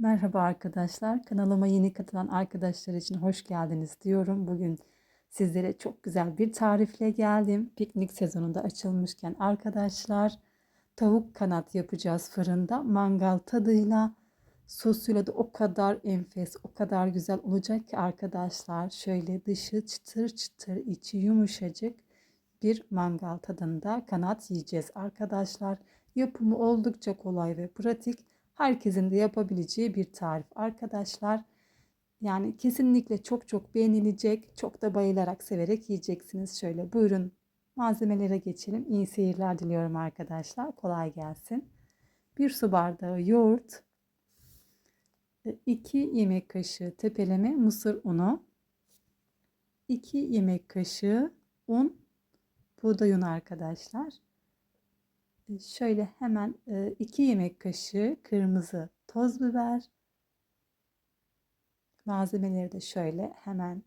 Merhaba arkadaşlar. Kanalıma yeni katılan arkadaşlar için hoş geldiniz diyorum. Bugün sizlere çok güzel bir tarifle geldim. Piknik sezonunda açılmışken arkadaşlar tavuk kanat yapacağız fırında. Mangal tadıyla sosuyla da o kadar enfes, o kadar güzel olacak ki arkadaşlar. Şöyle dışı çıtır çıtır, içi yumuşacık bir mangal tadında kanat yiyeceğiz arkadaşlar. Yapımı oldukça kolay ve pratik herkesin de yapabileceği bir tarif arkadaşlar. Yani kesinlikle çok çok beğenilecek, çok da bayılarak severek yiyeceksiniz. Şöyle buyurun malzemelere geçelim. İyi seyirler diliyorum arkadaşlar. Kolay gelsin. Bir su bardağı yoğurt, 2 yemek kaşığı tepeleme mısır unu, 2 yemek kaşığı un, buğday unu arkadaşlar. Şöyle hemen 2 yemek kaşığı kırmızı toz biber. Malzemeleri de şöyle hemen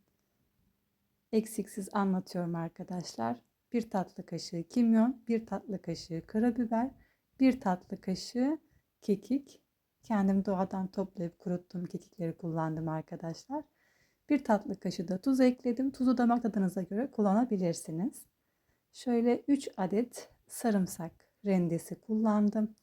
eksiksiz anlatıyorum arkadaşlar. 1 tatlı kaşığı kimyon, 1 tatlı kaşığı karabiber, 1 tatlı kaşığı kekik. Kendim doğadan toplayıp kuruttuğum kekikleri kullandım arkadaşlar. 1 tatlı kaşığı da tuz ekledim. Tuzu damak tadınıza göre kullanabilirsiniz. Şöyle 3 adet sarımsak rendesi kullandım.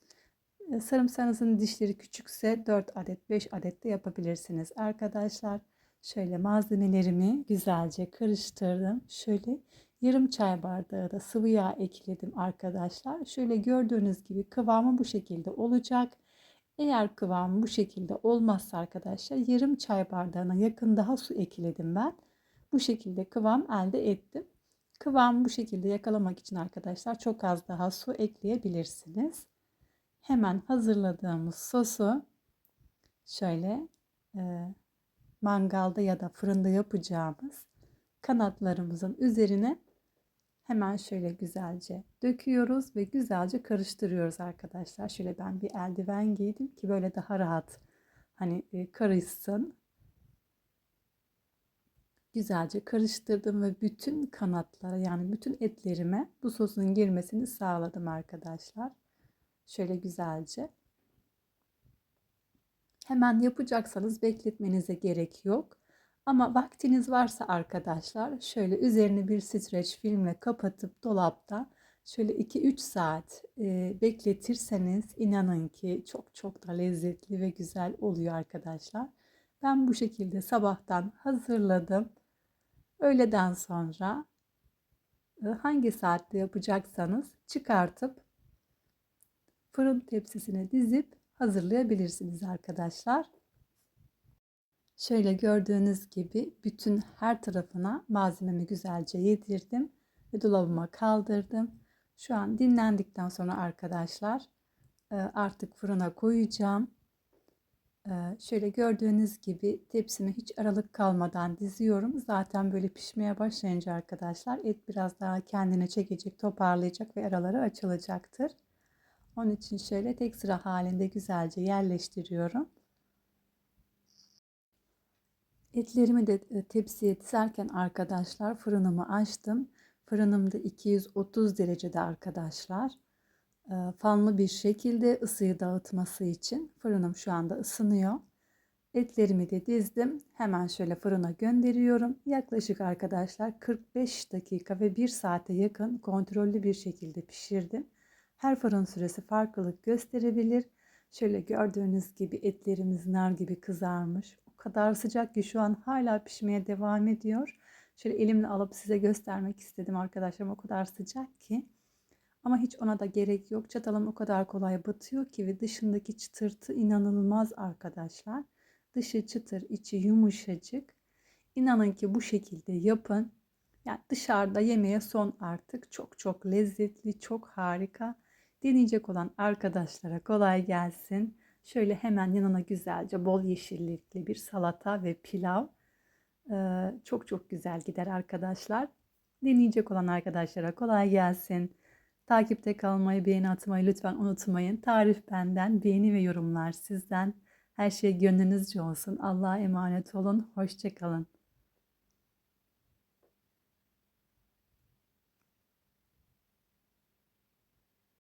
E, sarımsağınızın dişleri küçükse 4 adet 5 adet de yapabilirsiniz arkadaşlar. Şöyle malzemelerimi güzelce karıştırdım. Şöyle yarım çay bardağı da sıvı yağ ekledim arkadaşlar. Şöyle gördüğünüz gibi kıvamı bu şekilde olacak. Eğer kıvamı bu şekilde olmazsa arkadaşlar yarım çay bardağına yakın daha su ekledim ben. Bu şekilde kıvam elde ettim. Kıvamı bu şekilde yakalamak için arkadaşlar çok az daha su ekleyebilirsiniz. Hemen hazırladığımız sosu şöyle e, mangalda ya da fırında yapacağımız kanatlarımızın üzerine hemen şöyle güzelce döküyoruz ve güzelce karıştırıyoruz arkadaşlar. Şöyle ben bir eldiven giydim ki böyle daha rahat hani e, karışsın güzelce karıştırdım ve bütün kanatlara yani bütün etlerime bu sosun girmesini sağladım arkadaşlar. Şöyle güzelce. Hemen yapacaksanız bekletmenize gerek yok. Ama vaktiniz varsa arkadaşlar şöyle üzerini bir streç filmle kapatıp dolapta şöyle 2-3 saat e, bekletirseniz inanın ki çok çok da lezzetli ve güzel oluyor arkadaşlar. Ben bu şekilde sabahtan hazırladım. Öğleden sonra e, hangi saatte yapacaksanız çıkartıp fırın tepsisine dizip hazırlayabilirsiniz arkadaşlar. Şöyle gördüğünüz gibi bütün her tarafına malzememi güzelce yedirdim ve dolabıma kaldırdım. Şu an dinlendikten sonra arkadaşlar e, artık fırına koyacağım. Şöyle gördüğünüz gibi tepsimi hiç aralık kalmadan diziyorum. Zaten böyle pişmeye başlayınca arkadaşlar et biraz daha kendine çekecek, toparlayacak ve araları açılacaktır. Onun için şöyle tek sıra halinde güzelce yerleştiriyorum. Etlerimi de e, tepsiye dizerken arkadaşlar fırınımı açtım. Fırınım da 230 derecede arkadaşlar. Ee, fanlı bir şekilde ısıyı dağıtması için fırınım şu anda ısınıyor. Etlerimi de dizdim. Hemen şöyle fırına gönderiyorum. Yaklaşık arkadaşlar 45 dakika ve 1 saate yakın kontrollü bir şekilde pişirdim. Her fırın süresi farklılık gösterebilir. Şöyle gördüğünüz gibi etlerimiz nar gibi kızarmış. O kadar sıcak ki şu an hala pişmeye devam ediyor. Şöyle elimle alıp size göstermek istedim arkadaşlarım. O kadar sıcak ki. Ama hiç ona da gerek yok. Çatalım o kadar kolay batıyor ki ve dışındaki çıtırtı inanılmaz arkadaşlar. Dışı çıtır, içi yumuşacık. İnanın ki bu şekilde yapın. Yani dışarıda yemeye son artık. Çok çok lezzetli, çok harika. Deneyecek olan arkadaşlara kolay gelsin. Şöyle hemen yanına güzelce bol yeşillikli bir salata ve pilav. Ee, çok çok güzel gider arkadaşlar. Deneyecek olan arkadaşlara kolay gelsin. Takipte kalmayı, beğeni atmayı lütfen unutmayın. Tarif benden, beğeni ve yorumlar sizden. Her şey gönlünüzce olsun. Allah'a emanet olun. Hoşçakalın.